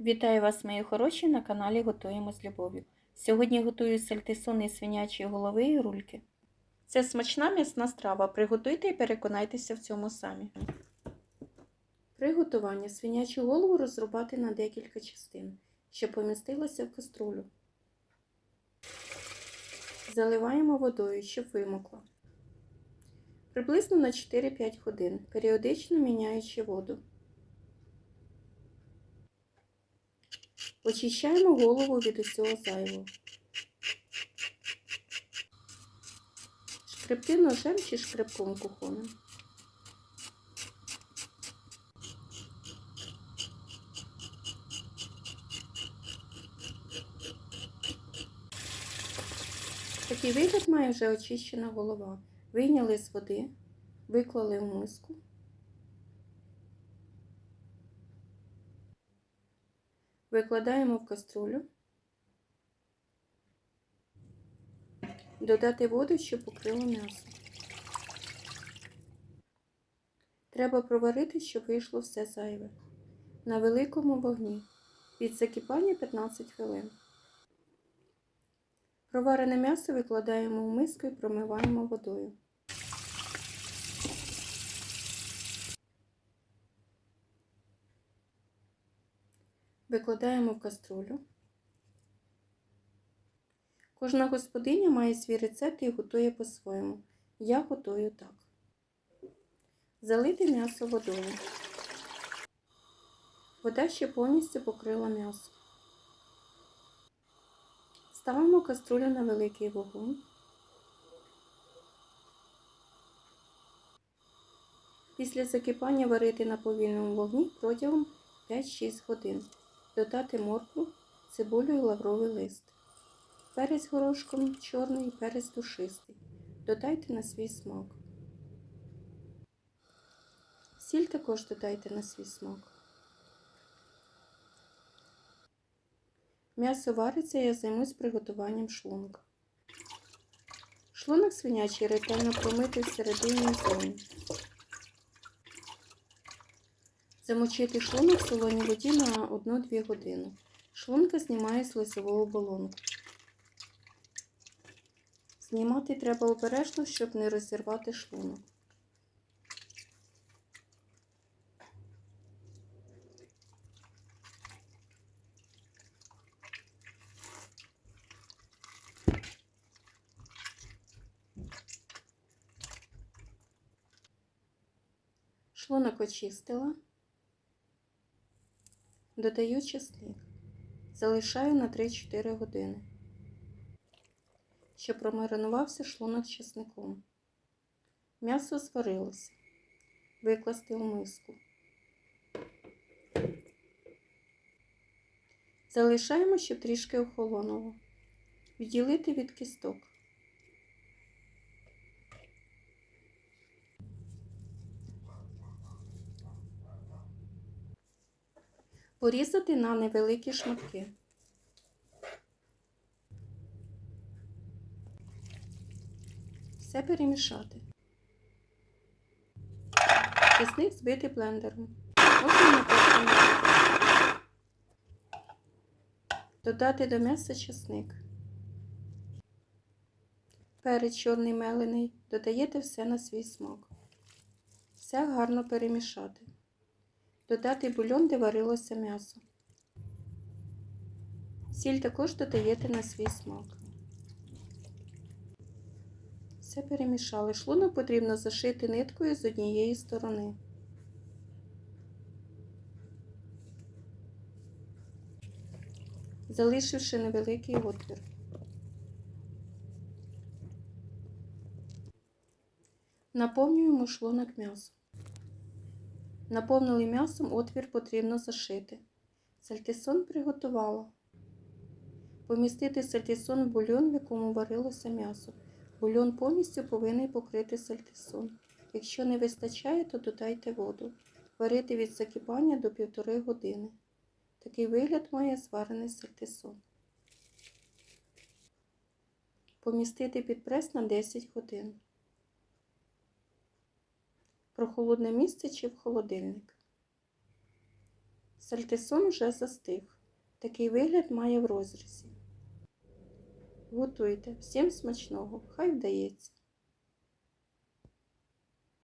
Вітаю вас, мої хороші, на каналі Готуємо з любов'ю. Сьогодні готую сальтисон із свинячої голови і рульки. Це смачна м'ясна страва. Приготуйте і переконайтеся в цьому самі. Приготування свинячу голову розрубати на декілька частин, щоб помістилося в каструлю. Заливаємо водою, щоб вимокла. Приблизно на 4-5 годин, періодично міняючи воду. Очищаємо голову від усього зайвого. Шкребти ножем чи шкребком кухонним. Такий вигляд має вже очищена голова. Вийняли з води, виклали в миску. Викладаємо в каструлю. Додати воду, щоб покрило м'ясо. Треба проварити, щоб вийшло все зайве. На великому вогні. Від закипання 15 хвилин. Проварене м'ясо викладаємо в миску і промиваємо водою. Викладаємо в каструлю. Кожна господиня має свій рецепт і готує по-своєму. Я готую так. Залити м'ясо водою. Вода ще повністю покрила м'ясо. Ставимо каструлю на великий вогонь. Після закипання варити на повільному вогні протягом 5-6 годин. Додати моркву, цибулю і лавровий лист. Перець горошком чорний, перець душистий. Додайте на свій смак. Сіль також додайте на свій смак. М'ясо вариться, я займусь приготуванням шлунка. Шлунок свинячий ретельно промити всередині і зовні. Замочити шлунок в солоній воді на 1-2 години. Шлунка знімає слизову оболонку. Знімати треба обережно, щоб не розірвати шлунок. Шлунок очистила. Додаю чесник. Залишаю на 3-4 години, щоб промаринувався шлунок з чесником. М'ясо зварилося. Викласти в миску. Залишаємо, щоб трішки охолонуло. Відділити від кісток. Порізати на невеликі шматки. Все перемішати. Чесник збити блендером. Можна. Додати до м'яса чесник. Перець чорний мелений. Додаєте все на свій смак. Все гарно перемішати. Додати бульон, де варилося м'ясо. Сіль також додаєте на свій смак. Все перемішали. Шлунок потрібно зашити ниткою з однієї сторони. Залишивши невеликий отвір. Наповнюємо шлунок м'ясом. Наповнили м'ясом, отвір потрібно зашити. Сальтисон приготувала. Помістити сальтисон в бульйон, в якому варилося м'ясо. Бульйон повністю повинен покрити сальтисон. Якщо не вистачає, то додайте воду. Варити від закипання до 1,5 години. Такий вигляд має зварений сальтисон. Помістити під прес на 10 годин. Прохолодне місце чи в холодильник. Сальтисон вже застиг. Такий вигляд має в розрізі. Готуйте. Всім смачного. Хай вдається.